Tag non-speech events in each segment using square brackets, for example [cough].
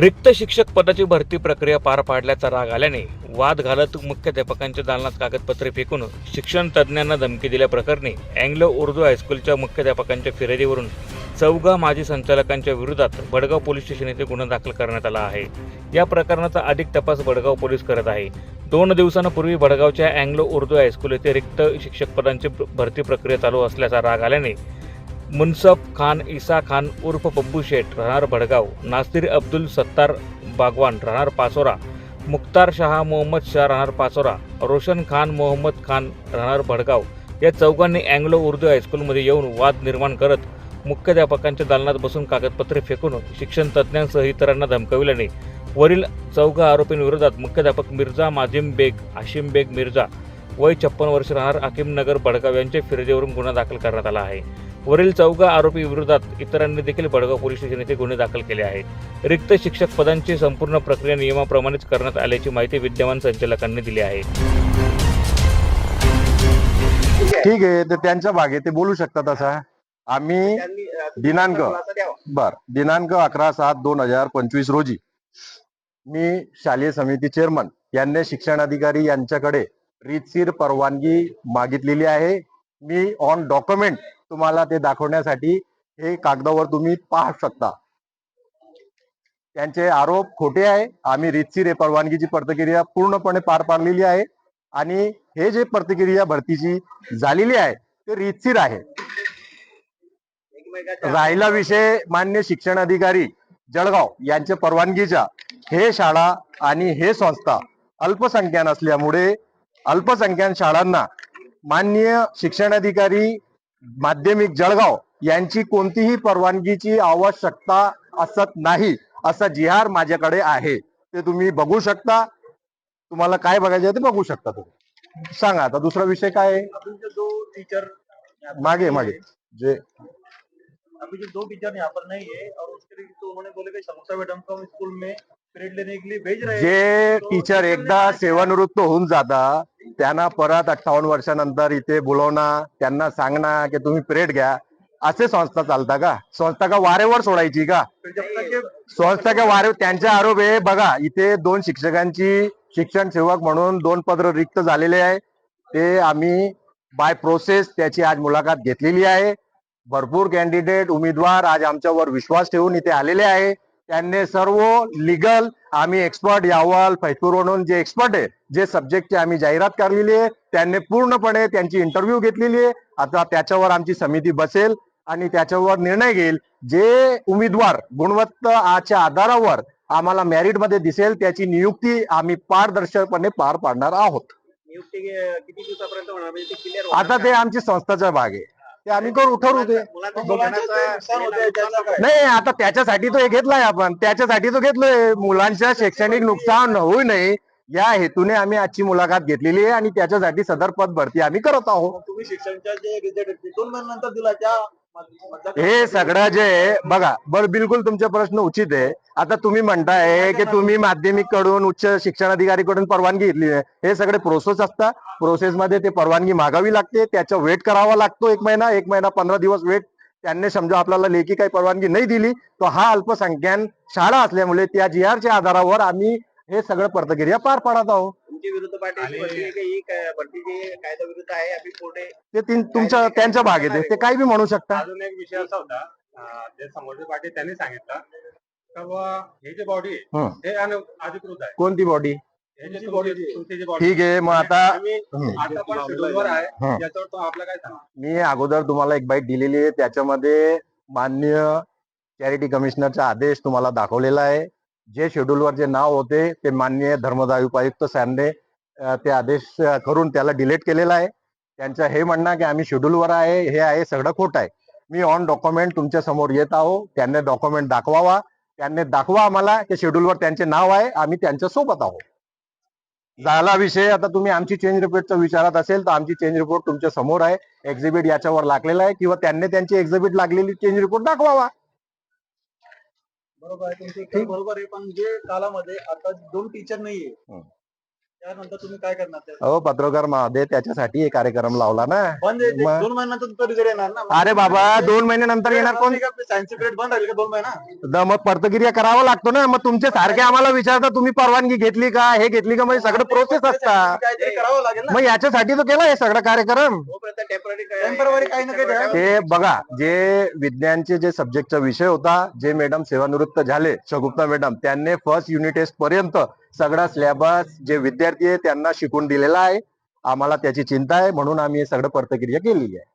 रिक्त शिक्षक पदाची भरती प्रक्रिया पार पाडल्याचा राग आल्याने वाद घालत मुख्याध्यापकांच्या दालनात कागदपत्रे फेकून शिक्षण तज्ज्ञांना धमकी दिल्याप्रकरणी अँग्लो उर्दू हायस्कूलच्या मुख्याध्यापकांच्या फिर्यादीवरून चौघा माजी संचालकांच्या विरोधात बडगाव पोलीस स्टेशन येथे गुन्हा दाखल करण्यात आला आहे. या प्रकरणाचा अधिक तपास बडगाव पोलीस करत आहे. दोन दिवसांपूर्वी बडगावच्या अँग्लो उर्दू हायस्कूल येथे रिक्त शिक्षक पदांची भरती प्रक्रिया चालू असल्याचा राग आल्याने मुन्सफ खान इसा खान उर्फ पप्पू शेठ राहणार भडगाव. नासिर अब्दुल सत्तार बागवान राहणार पाचोरा. मुख्तार शहा मोहम्मद शाह राहणार पाचोरा. रोशन खान मोहम्मद खान राहणार भडगाव. या चौघांनी अँग्लो उर्दू हायस्कूलमध्ये येऊन वाद निर्माण करत मुख्याध्यापकांच्या दालनात बसून कागदपत्रे फेकून शिक्षण तज्ज्ञांसह इतरांना धमकविल्याने वरील चौघा आरोपींविरोधात मुख्याध्यापक मिर्झा माजिम बेग आशिम बेग मिर्झा वय छप्पन वर्ष राहणार हाकीमनगर बडगाव यांच्या फिर्यादीवरून गुन्हा दाखल करण्यात आला आहे. वरील चौघा आरोपी विरोधात इतरांनी देखील बडगाव पोलीस स्टेशन येथे गुन्हे दाखल केले आहेत. रिक्त शिक्षक पदांची संपूर्ण प्रक्रिया नियमाप्रमाणेच करण्यात आल्याची माहिती विद्यमान संचालकांनी दिली आहे. ठीक आहे तर त्यांच्या भागे ते बोलू शकतात असा. आम्ही दिनांक बर दिनांक अकरा सात दोन हजार पंचवीस रोजी मी शालेय समिती चेअरमन यांनी शिक्षण अधिकारी यांच्याकडे रीतशीर परवानगी मागितलेली आहे. मी ऑन डॉक्युमेंट तुम्हाला ते दाखवण्यासाठी हे कागदावर तुम्ही पाहू शकता. त्यांचे आरोप खोटे आहे. आम्ही रीतशीर हे परवानगीची प्रतिक्रिया पूर्णपणे पार पाडलेली आहे. आणि हे जे प्रतिक्रिया भरतीची झालेली आहे ते रितसीर आहे. राहिला विषय मान्य शिक्षण अधिकारी जळगाव यांच्या परवानगीच्या. हे शाळा आणि हे संस्था अल्पसंख्यान असल्यामुळे अल्पसंख्यान शाळांना मान्य शिक्षण अधिकारी माध्यमिक जळगाव यांची कोणतीही परवानगीची आवश्यकता असत नाही असा जिहार माझ्याकडे आहे. ते तुम्ही बघू शकता. तुम्हाला काय बघायचं ते बघू शकता तुम्ही. सांगा आता दुसरा विषय काय आहे? टीचर मागे मागे. जे अभी जो दो टीचर यहाँ पर नहीं है और उसके लिए तो उन्होंने बोले कि मैडम को स्कूल में पीरियड लेने के लिए भेज रहे हैं. जे टीचर एकदा सेवानिवृत्त होऊन जाता त्यांना परत अठ्ठावन्न वर्षानंतर इथे बोलवणं त्यांना सांगणं की तुम्ही पिरियड घ्या. असे संस्था चालता का? संस्था का वारेवर सोडायची का? संस्था का वारे त्यांचे आरोप आहे बघा इथे दोन शिक्षकांची शिक्षण सेवक म्हणून दोन पत्र रिक्त झालेले आहे. ते आम्ही बाय प्रोसेस त्याची आज मुलाखत घेतलेली आहे. भरपूर कॅन्डिडेट उमेदवार आज आमच्यावर विश्वास ठेवून इथे आलेले आहे. त्यांनी सर्व लिगल आम्ही एक्सपर्ट यावल फैजपूर म्हणून जे एक्सपर्ट आहे जे सब्जेक्टची आम्ही जाहिरात काढलेली आहे त्यांनी पूर्णपणे त्यांची इंटरव्ह्यू घेतलेली आहे. आता त्याच्यावर आमची समिती बसेल आणि त्याच्यावर निर्णय घेईल. जे उमेदवार गुणवत्ताच्या आधारावर आम्हाला मेरिटमध्ये दिसेल त्याची नियुक्ती आम्ही पारदर्शकपणे पार पाडणार आहोत. नियुक्ती के- किती दिवसापर्यंत होणार? म्हणजे आता ते आमची संस्थाचा भाग आहे. ते आम्ही करू ठरवू ते नुकसान होतंय त्याचं काय नाही आता त्याच्यासाठी तो हे घेतलाय आपण त्याच्यासाठी तो घेतलोय मुलांच्या शैक्षणिक नुकसान होऊ नये या हेतूने आम्ही आजची मुलाखत घेतलेली आहे आणि त्याच्यासाठी सदर पद भरती आम्ही करत आहोत तुम्ही शिक्षणच्या जे रिझल्ट दोन महिन्यानंतर दिला त्या हे सगळं जे आहे, बघा बर बिलकुल तुमचे प्रश्न उचित आहे. आता तुम्ही म्हणताय की तुम्ही माध्यमिककडून उच्च शिक्षण अधिकारी कडून परवानगी घेतली आहे. हे सगळे प्रोसेस असतात. प्रोसेस मध्ये ते परवानगी मागावी लागते. त्याचा वेट करावा लागतो एक महिना एक महिना पंधरा दिवस वेट त्यांनी समजा आपल्याला लेखी काही परवानगी नाही दिली तर हा अल्पसंख्यान शाळा असल्यामुळे त्या जी च्या आधारावर आम्ही हे सगळं प्रतिक्रिया पार पाडत आहोत. तुमची विरुद्ध पार्टी अशी म्हणते की? ही काय- भरती जी कायदा विरुद्ध आहे आम्ही पुढे ते तीन तुमच्या त्यांच्या भागेत आहे ते काही बी म्हणू शकता. अजून एक विषय असा होता जे समोरचे पार्टी त्यांनी सांगितलं का हे जे बॉडी आहे हं. अधिकृत आहे. कोणती बॉडी हे ठीक आहे मग आता आम्ही. आता पण शेड्यूलवर आहे. याच्यावर तो आपलं काय सांगा? मी अगोदर तुम्हाला एक बाईट दिलेली आहे त्याच्यामध्ये मान्य चॅरिटी कमिशनरचा आदेश तुम्हाला दाखवलेला आहे. जे शेड्यूलवर जे नाव होते ते मान्य धर्मदाय उपायुक्त सॅनने ते आदेश करून त्याला डिलीट केलेला आहे. त्यांचं हे म्हणणं की आम्ही शेड्यूलवर आहे हे आहे सगळं खोट आहे. मी ऑन डॉक्युमेंट तुमच्यासमोर येत आहो त्यांनी डॉक्युमेंट दाखवावा. त्यांनी दाखवा आम्हाला की शेड्यूलवर त्यांचे नाव आहे आम्ही त्यांच्यासोबत आहोत. झाला विषय आता तुम्ही आमची चेंज रिपोर्टचा विचारात असेल तर आमची चेंज रिपोर्ट तुमच्यासमोर आहे. एक्झिबिट याच्यावर लागलेला आहे किंवा त्यांनी त्यांची एक्झिबिट लागलेली चेंज रिपोर्ट दाखवावा. बरोबर आहे तुमचं बरोबर आहे पण जे कालामध्ये आता दोन टीचर नाहीये. त्यानंतर तुम्ही काय करणार त्या अहो पत्रकार महोदय त्याच्यासाठी हे कार्यक्रम लावला ना. बंद आहे ते. मग- दोन महिन्यानंतर रिझल्ट येणार ना. अरे बाबा दोन महिन्यानंतर येणार कोण? सायन्स पिरियड बंद राहील का? दोन महिना? द- मग परतक्रिया करावा लागतो ना. मग तुमचे सारखे आम्हाला विचारता तुम्ही परवानगी घेतली का? हे घेतली का? म्हणजे सगळं प्रोसेस असतात काहीतरी करावं लागेल ना. मग याच्यासाठी तो केला हे सगळं कार्यक्रम. टेंपररी काही ना काही ठेवा. ते बघा जे विज्ञानचे जे सब्जेक्टचा विषय होता जे मॅडम सेवानिवृत्त झाले शगुप्ता मॅडम त्यांनी फर्स्ट युनिट टेस्ट पर्यंत सगळा सिलेबस जे विद्यार्थी आहे त्यांना शिकून दिलेला आहे. आम्हाला त्याची चिंता आहे म्हणून आम्ही हे सगळं प्रतिक्रिया केलेली आहे.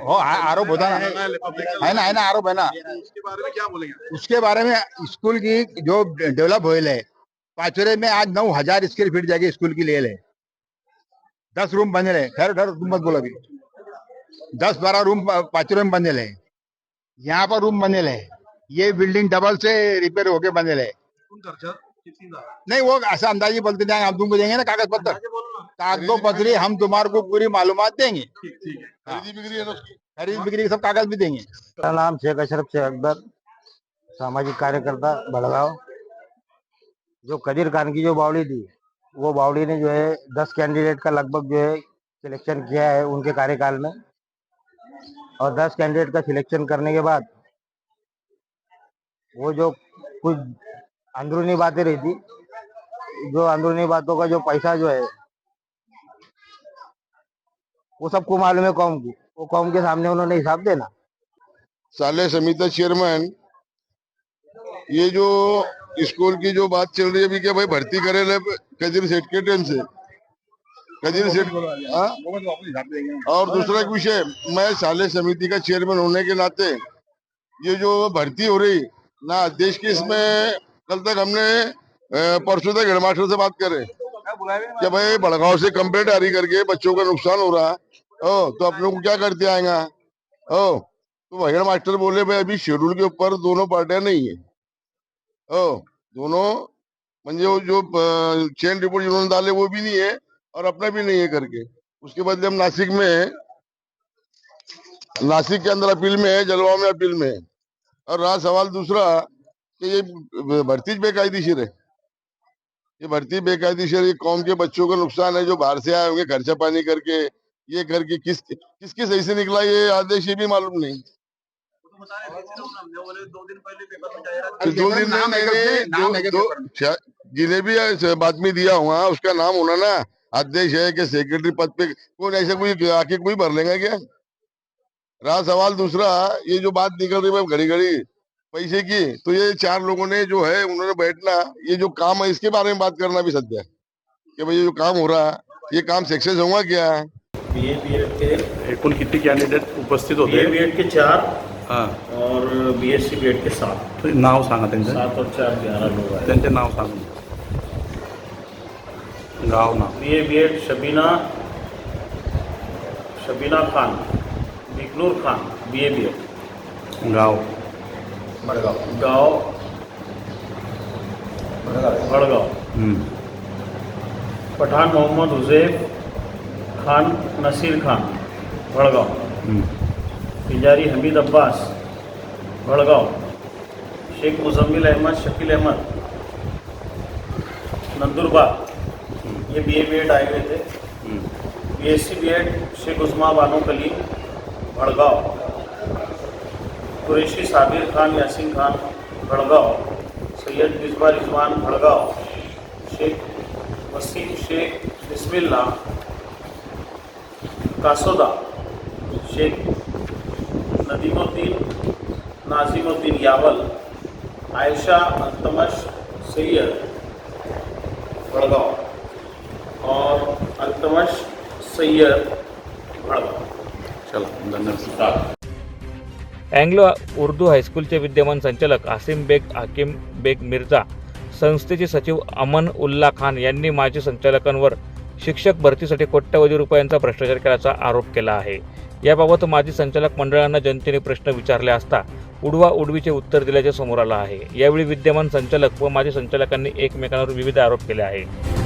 हो आरोप होता ना. है ना है ना आरोप है ना. उसके बारे में स्कूल की जो डेवलप हुए है पाचुरे में आज नौ हजार स्क्वेयर फीट जाके स्कूल की ले है दस रूम बने रहे खैर खैर तुम मत बोलो अभी दस बारह रूम पा- पाचुरे में बने रहे यहाँ पर रूम बने रहे ये बिल्डिंग डबल से रिपेयर होके बने रहे नहीं वो ऐसा अंदाजी बोलते जाएँगे हम तुमको देंगे ना कागज़ पत्र कागजों पत्री हम तुम्हारे को पूरी मालूमात देंगे। हाँ। खरीद बिक्री सब कागज़ भी देंगे। मेरा नाम शेख अशरफ शेख अकबर सामाजिक कार्यकर्ता बड़गांव। जो कदीर खान की जो बावड़ी थी वो बावड़ी ने जो है दस कैंडिडेट का लगभग जो है सिलेक्शन किया है उनके कार्यकाल में। और दस कैंडिडेट का सिलेक्शन करने के बाद वो जो कुछ अंदरूनी बातें रही थी जो अंदरूनी बातों का जो पैसा जो है, वो सबको मालूम है कौम को। वो कौम के सामने उन्होंने हिसाब देना। साले समिति चेयरमैन, ये जो स्कूल की जो बात चल रही है अभी क्या भाई भर्ती करे ले कदीर सेठ के टेन से। कदीर सेठ हाँ? और दूसरा एक विषय, मैं साले समिति का चेयरमैन होने के नाते, ये जो भर्ती हो रही, ना, देश की इसमें कल तक हमने परसों तक हेडमास्टर से बात करे कि भाई बड़गांव से कंप्लेंट जारी करके बच्चों का नुकसान हो रहा है। ओ तो लोग को क्या करते आएगा? ओ तो हेड मास्टर बोले, भाई, अभी शेड्यूल के ऊपर दोनों पार्टियाँ नहीं है। ओ दोनों वो जो चेन रिपोर्ट जिन्होंने डाले वो भी नहीं है और अपना भी नहीं है करके। उसके बाद हम नासिक में नासिक के अंदर अपील में है, जलगांव में अपील में है। और रहा सवाल दूसरा कि ये भर्ती बेकायदेशीर है। ये भर्ती बेकायदेशीर ये कौम के बच्चों का नुकसान है जो बाहर से आए होंगे खर्चा पानी करके ये करके किस किसकी सही से निकला ये आदेश ये भी मालूम नहीं। तो दो दिन पहले तो है है जिन्हें भी बातमी दिया हुआ उसका नाम होना ना अध्यक्ष है कि सेक्रेटरी पद पे कौन ऐसा कोई आके कोई भर लेगा क्या? रहा सवाल दूसरा ये जो बात निकल रही है घड़ी घड़ी पैसे की तो ये चार लोगों ने जो है उन्होंने बैठना ये जो काम है इसके बारे में बात करना भी सत्य है कि भाई ये जो काम हो रहा है ये काम सक्सेस होगा क्या? बी एड के एकूण किती कॅन्डिडेट उपस्थित होते बी एड के चार हाँ। और B S C B Ed के सात। ते नाव सांगा त्यांचं। सात और चार ग्यारह लोग त्यांचे नाव सांगा। गाव नाव। B A B Ed Shabina Shabina Khan Biknoor Khan B A B Ed गाव। बड़गांव गाँव? बड़गांव हम्म. पठान मोहम्मद हुजैफ खान नसीर खान भड़गांव हम्म. तिजारी हमीद अब्बास भड़गांव शेख मुजम्मिल अहमद शकील अहमद नंदुरबार. ये बी ए बी एड आए हुए थे हम्म. B S C B Ed Shaikh Usma Bano Kalim Bhadgaon Qureshi Sabir Khan, Yasin Khan Bhadgaon, Syed Misba Rizwan Bhadgaon, Shaikh Wasim Shaikh Bismilla Kasoda, Shaikh Nadimuddin, Nazimuddin Yawal, Ayesha Altamash Syed Bhadgaon और अल्तमश सैयद भड़गाव। चलो, धन्यवाद। Anglo Urdu हायस्कूलचे विद्यमान संचालक आसिम बेग हाकिम बेग मिर्झा संस्थेचे सचिव अमन उल्ला खान यांनी माजी संचालकांवर शिक्षक भरतीसाठी कोट्यवधी रुपयांचा भ्रष्टाचार केल्याचा आरोप केला आहे. याबाबत माजी संचालक मंडळांना जनतेने प्रश्न विचारले असता उडवा उडवीचे उत्तर दिल्याचे समोर आलं आहे. यावेळी विद्यमान संचालक व माजी संचालकांनी एकमेकांवर विविध आरोप केले आहेत.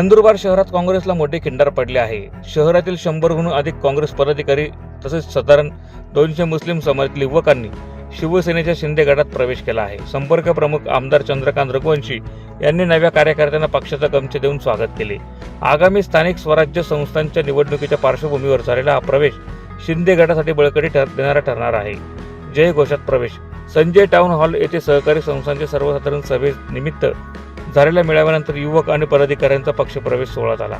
नंदुरबार शहरात काँग्रेसला मोठे खिंडार पडले आहे. शहरातील शंभरहून अधिक काँग्रेस पदाधिकारी तसेच साधारण दोनशे मुस्लिम समाजातील युवकांनी शिवसेनेच्या शिंदे गटात प्रवेश केला आहे. संपर्क प्रमुख आमदार चंद्रकांत रघुवंशी यांनी नव्या कार्यकर्त्यांना पक्षाचा गमचे देऊन स्वागत केले. आगामी स्थानिक स्वराज्य संस्थांच्या निवडणुकीच्या पार्श्वभूमीवर झालेला हा प्रवेश शिंदे गटासाठी बळकटी ठर देणारा ठरणार आहे. जय घोषात प्रवेश. संजय टाउन हॉल येथे सहकारी संस्थांचे सर्वसाधारण सभेनिमित्त झालेल्या मेळाव्यानंतर युवक आणि पदाधिकाऱ्यांचा पक्षप्रवेश सोहळा झाला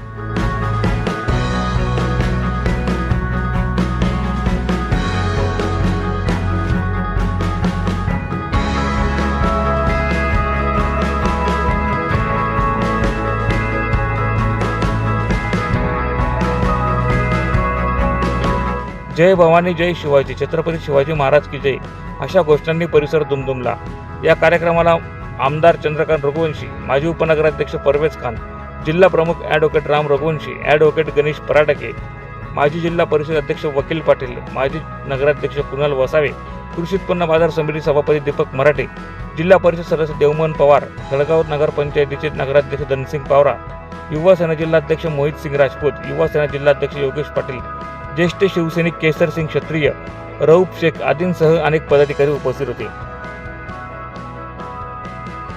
जय भवानी जय शिवाजी छत्रपती शिवाजी महाराज की जय अशा घोषणांनी परिसर दुमदुमला. या कार्यक्रमाला आमदार चंद्रकांत रघुवंशी माजी उपनगराध्यक्ष परवेज खान जिल्हा प्रमुख ॲडव्होकेट राम रघुवंशी ॲडव्होकेट गणेश पराटके माजी जिल्हा परिषद अध्यक्ष वकील पाटील माजी नगराध्यक्ष कुणाल वसावे कृषी उत्पन्न बाजार समिती सभापती दीपक मराठे जिल्हा परिषद सदस्य देवमोहन पवार जळगाव नगरपंचायतीचे नगराध्यक्ष धनसिंग पावरा युवा सेना जिल्हाध्यक्ष मोहित सिंग राजपूत युवा सेना जिल्हाध्यक्ष योगेश पाटील ज्येष्ठ शिवसैनिक केसर सिंग क्षत्रिय रऊफ शेख आदींसह अनेक पदाधिकारी उपस्थित होते.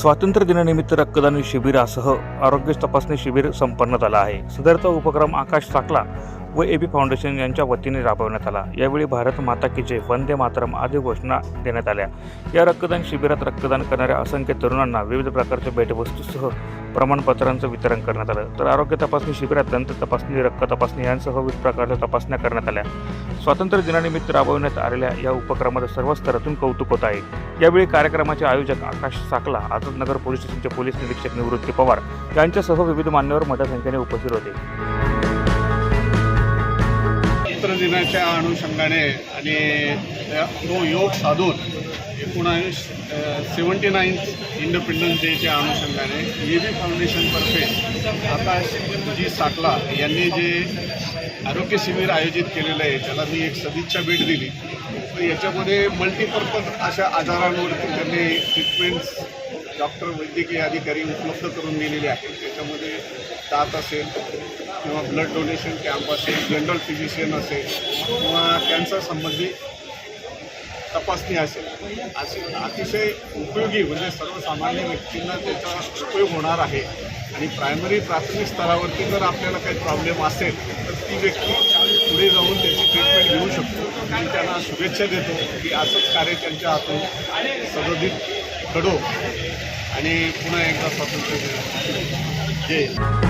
स्वातंत्र्य दिनानिमित्त रक्तदान शिबिरासह आरोग्य तपासणी शिबिर संपन्न झालं आहे. सदरचा उपक्रम आकाश साकला व ए बी फाउंडेशन यांच्या वतीने राबवण्यात आला. यावेळी भारत माता की जय वंदे मातरम आदी घोषणा देण्यात आल्या. या रक्तदान शिबिरात रक्तदान करणाऱ्या असंख्य तरुणांना विविध प्रकारच्या भेटवस्तूसह प्रमाणपत्रांचं वितरण करण्यात आलं. तर आरोग्य तपासणी शिबिरात दंत तपासणी रक्त तपासणी यांसह विविध प्रकारच्या तपासण्या करण्यात आल्या. स्वातंत्र्य दिनानिमित्त राबवण्यात आलेल्या या उपक्रमाचं सर्व स्तरातून कौतुक होत आहे. यावेळी कार्यक्रमाचे आयोजक आकाश साकला आझादनगर पोलीस स्टेशनचे पोलीस निरीक्षक निवृत्ती पवार यांच्यासह विविध मान्यवर मोठ्या संख्येने उपस्थित होते. स्वातंत्र्यदिनाच्या अनुषंगाने आणि तो योग साधून एकोणावीस सेवन्टी नाईन इंडिपेंडन्स डेच्या अनुषंगाने ए बी फाउंडेशनतर्फे आकाश जी साकला यांनी जे आरोग्य शिबिर आयोजित केलेलं आहे त्याला मी एक सदिच्छा भेट दिली. तर याच्यामध्ये मल्टीपर्पज अशा आजारांवरती त्यांनी ट्रीटमेंट्स डॉक्टर वैद्यकीय अधिकारी उपलब्ध करून दिलेले आहेत. त्याच्यामध्ये दात असेल किंवा ब्लड डोनेशन कॅम्प असेल जनरल फिजिशियन असेल किंवा कॅन्सर संबंधी तपासणी असेल असे अतिशय उपयोगी म्हणजे सर्वसामान्य व्यक्तींना त्याचा उपयोग होणार आहे. आणि प्रायमरी प्राथमिक स्तरावरती जर आपल्याला काही प्रॉब्लेम असेल तर ती व्यक्ती पुढे जाऊन त्याची ट्रीटमेंट घेऊ शकतो. आणि त्यांना शुभेच्छा देतो की असंच कार्य त्यांच्या हातून सदोदित घडो. आणि पुन्हा एकदा स्वातंत्र्य जय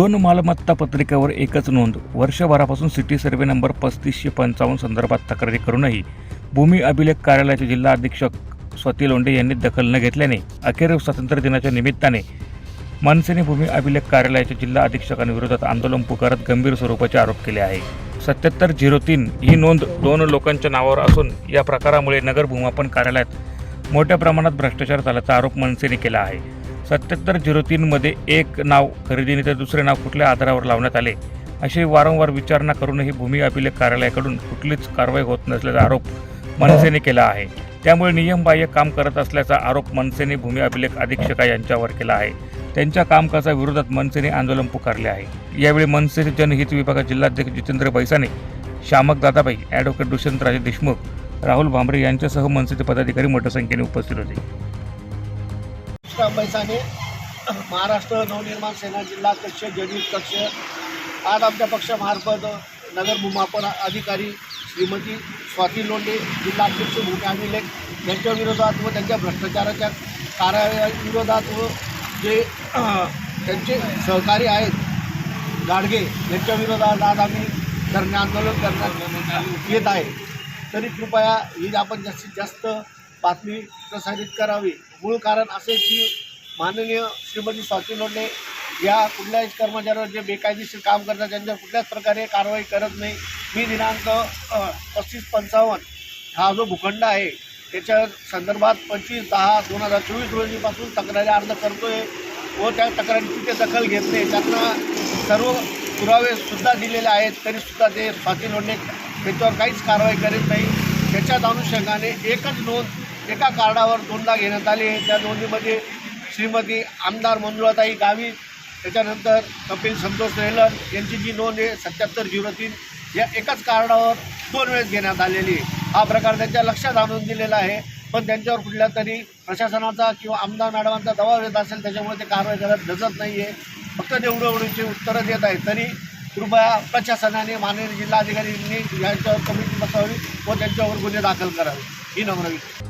दोन मालमत्ता पत्रिकेवर एकच नोंद. वर्षभरापासून सिटी सर्व्हे नंबर पस्तीसशे पंचावन्न संदर्भात तक्रारी करूनही भूमी अभिलेख कार्यालयाचे जिल्हा अधीक्षक स्वती लोंढे यांनी दखल न घेतल्याने अखेर स्वातंत्र्य दिनाच्या निमित्ताने मनसेने भूमी अभिलेख कार्यालयाच्या जिल्हा अधीक्षकांविरोधात आंदोलन पुकारत गंभीर स्वरूपाचे आरोप केले आहे. सत्याहत्तर झिरो तीन ही नोंद दोन लोकांच्या नावावर असून या प्रकारामुळे नगर भूमापन कार्यालयात मोठ्या प्रमाणात भ्रष्टाचार झाल्याचा आरोप मनसेने केला आहे. सत्याहत्तर झिरो तीनमध्ये एक नाव खरेदीने तर दुसरे नाव कुठल्या आधारावर लावण्यात आले? अशी वारंवार विचारणा करूनही भूमी अभिलेख कार्यालयाकडून कुठलीच कारवाई होत नसल्याचा आरोप मनसेने केला आहे. त्यामुळे नियमबाह्य काम करत असल्याचा आरोप मनसेने भूमी अभिलेख अधीक्षका यांच्यावर केला आहे. त्यांच्या कामकाजाविरोधात मनसेने आंदोलन पुकारले आहे. यावेळी मनसेचे जनहित विभागाचे जिल्हाध्यक्ष जितेंद्र बैसाने श्यामक दादाबाई ॲडव्होकेट दुष्यंतराजे देशमुख राहुल भांबरे यांच्यासह मनसेचे पदाधिकारी मोठ्या संख्येने उपस्थित होते. महाराष्ट्र बैसाने महाराष्ट्र नवनिर्माण सेना जिल्हा कक्ष जनहित कक्ष आज आमच्या पक्षामार्फत नगर भूमापन अधिकारी श्रीमती स्वाती लोंढे जिल्हा अध्यक्ष भूमी अभिलेख यांच्या विरोधात व त्यांच्या भ्रष्टाचाराच्या कार्याविरोधात व जे [clears throat] त्यांचे सहकारी आहेत गाडगे यांच्या विरोधात आज आम्ही धरणे आंदोलन करण्यात येत आहे. तरी कृपया ही आपण जास्तीत जास्त बातमी प्रसारित करावी. मूळ कारण असे की माननीय श्रीमती स्वाती लोंढे या कुठल्याही कर्मचाऱ्यावर जे बेकायदेशीर काम करतात त्यांच्यावर कुठल्याच प्रकारे कारवाई करत नाही. मी दिनांक पस्तीस पंचावन्न हा जो भूखंड आहे त्याच्या संदर्भात पंचवीस दहा दोन हजार चोवीस रोजीपासून तक्रारी अर्ज करतो आहे व त्या तक्रारीची ते दखल घेत नाही. त्यांना सर्व पुरावेसुद्धा दिलेले आहेत तरीसुद्धा ते स्वाती लोंढे त्याच्यावर काहीच कारवाई करीत नाही. त्याच्याच अनुषंगाने एकच नोंद एका कार्डावर दोनदा घेण्यात आली आहे. त्या नोंदीमध्ये श्रीमती आमदार मंजुळाताई गावी त्याच्यानंतर कपिल संतोष रेलन यांची जी नोंद आहे सत्याहत्तर झिरो तीन या एकाच कार्डावर दोन वेळेस घेण्यात आलेली हा प्रकार त्यांच्या लक्षात आणून दिलेला आहे. पण त्यांच्यावर कुठल्या तरी प्रशासनाचा किंवा आमदार मॅडमांचा दबाव येत असेल त्याच्यामुळे ते कारवाई करत धजत नाही आहे फक्त तेवढं एवढीची उत्तरं देत आहेत. तरी कृपया प्रशासनाने माननीय जिल्हाधिकाऱ्यांनी यांच्यावर कमिटी बसावी व त्यांच्यावर गुन्हे दाखल करावे. ही नम्र विनंती.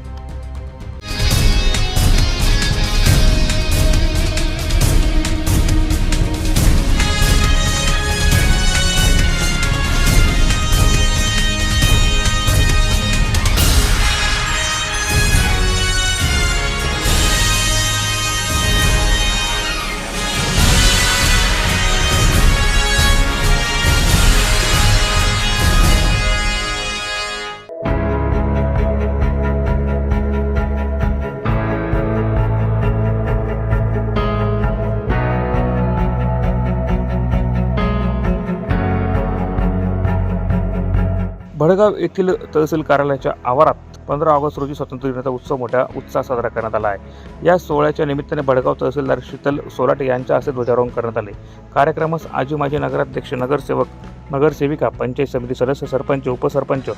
भडगाव येथील तहसील कार्यालयाच्या आवारात पंधरा ऑगस्ट रोजी स्वातंत्र्य दिनाचा उत्सव मोठ्या उत्साह साजरा करण्यात आला आहे. या सोहळ्याच्या निमित्ताने भडगाव तहसीलदार शीतल सोलाटे यांच्या हस्ते ध्वजारोहण करण्यात आले. कार्यक्रमास आजी माजी नगराध्यक्ष नगरसेवक नगरसेविका पंचायत समिती सदस्य सरपंच उपसरपंच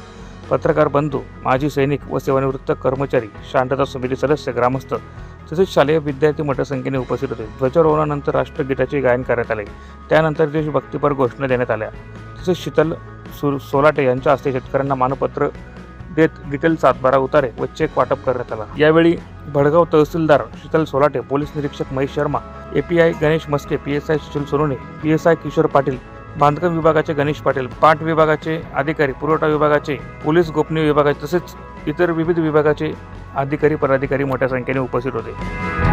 पत्रकार बंधू माजी सैनिक व सेवानिवृत्त कर्मचारी शांतता समिती सदस्य ग्रामस्थ तसेच शालेय विद्यार्थी मोठ्या संख्येने उपस्थित होते. ध्वजारोहणानंतर राष्ट्रगीताचे गायन करण्यात आले. त्यानंतर देशभक्तीपर घोषणा देण्यात आल्या. तसेच शीतल सु सोलाटे यांच्या हस्ते शेतकऱ्यांना मानपत्र देत डिटेल सातबारा उतारे व चेक वाटप करण्यात आला. यावेळी भडगाव तहसीलदार शीतल सोलाटे पोलीस निरीक्षक Mahesh Sharma API Ganesh Maske P S I Sushil Sonone P S I Kishor Patil बांधकाम विभागाचे गणेश पाटील पाट विभागाचे अधिकारी पुरवठा विभागाचे पोलीस गोपनीय विभागाचे तसेच इतर विविध विभागाचे अधिकारी पदाधिकारी मोठ्या संख्येने उपस्थित होते.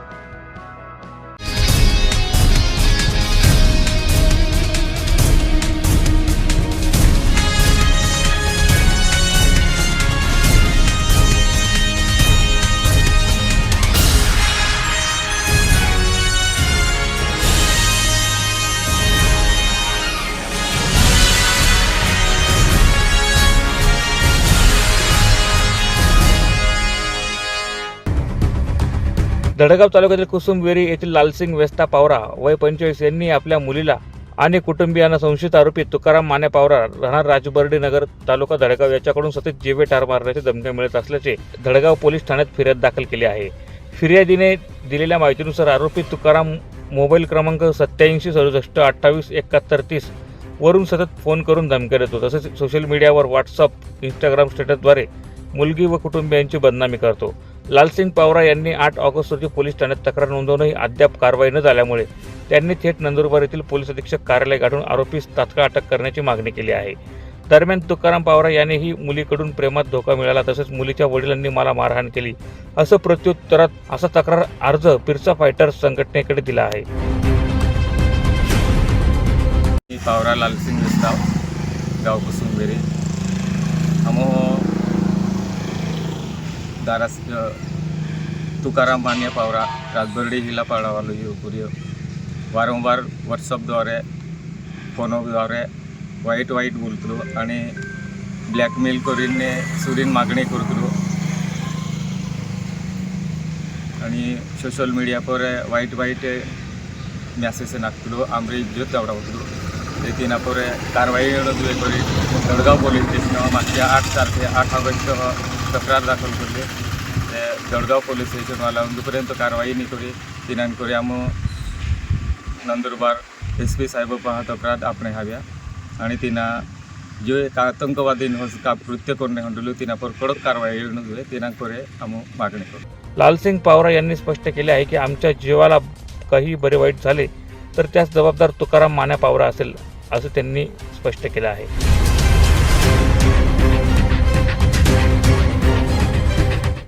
धडगाव तालुक्यातील कुसुमवेरी येथील लालसिंग वेस्ता पावरा वय पंचवीस यांनी आपल्या मुलीला आणि कुटुंबियांना संशयित आरोपी तुकाराम माने पावरा राहणार राजबर्डी नगर तालुका धडगाव याच्याकडून सतत जीवे ठार मारण्याचे धमक्या मिळत असल्याचे धडगाव पोलीस ठाण्यात फिर्याद दाखल केली आहे. फिर्यादीने दिलेल्या माहितीनुसार आरोपी तुकाराम मोबाईल क्रमांक सत्याऐंशी सदुसष्ट अठ्ठावीस एकाहत्तर तीस वरून सतत फोन करून धमक्या देतो. तसेच सोशल मीडियावर व्हॉट्सअप इंस्टाग्राम स्टेटसद्वारे मुलगी व कुटुंबियांची बदनामी करतो. लालसिंग पावरा यांनी आठ ऑगस्ट रोजी पोलीस ठाण्यात तक्रार नोंदवूनही अद्याप कारवाई न झाल्यामुळे त्यांनी थेट नंदुरबार येथील पोलीस अधीक्षक कार्यालय गाठून आरोपीस तात्काळ अटक करण्याची मागणी केली आहे. दरम्यान तुकाराम पावरा यांनीही मुलीकडून प्रेमात धोका मिळाला तसेच मुलीच्या वडिलांनी मला मारहाण केली. असं प्रत्युत्तरात असा तक्रार अर्ज पिरसा फायटर्स संघटनेकडे दिला आहे. पावरा लालसिंग विस्ताव गाव कुसुंबेरी आमो दारास तुकाराम मान्य पावरा राजबर्डी जिल्हा पाडावालो येऊपुरी वारंवार व्हॉट्सअपद्वारे फोनद्वारे वाईट वाईट बोलतलो आणि ब्लॅकमेल करून सुरीन मागणी करतलो आणि सोशल मीडिया पर वाईट वाईट मेसेज नाखतलो आमरी इज्जत दावडावतलो देखीन परे कारवाई दुवे करी जळगाव पोलीस स्टेशन मागच्या आठ तारखे आठ ऑगस्ट तक्रार दाखल केली. जळगाव पोलीस स्टेशन वाला कारवाई नाही करी तिनान करी. आम नंदुरबार एस पी साहेब पहा तक्रार आपण हव्या आणि तिना जो एक आतंकवादी का कृत्य करणे हंडलो तिना पर कडक कारवाई दुवे तिना करे आम मागणी करू. लालसिंग पावरा यांनी स्पष्ट केले आहे की आमच्या जीवाला काही बरे वाईट झाले तर त्यास जबाबदार तुकाराम मान्या पावरा असेल असं त्यांनी स्पष्ट केलं आहे.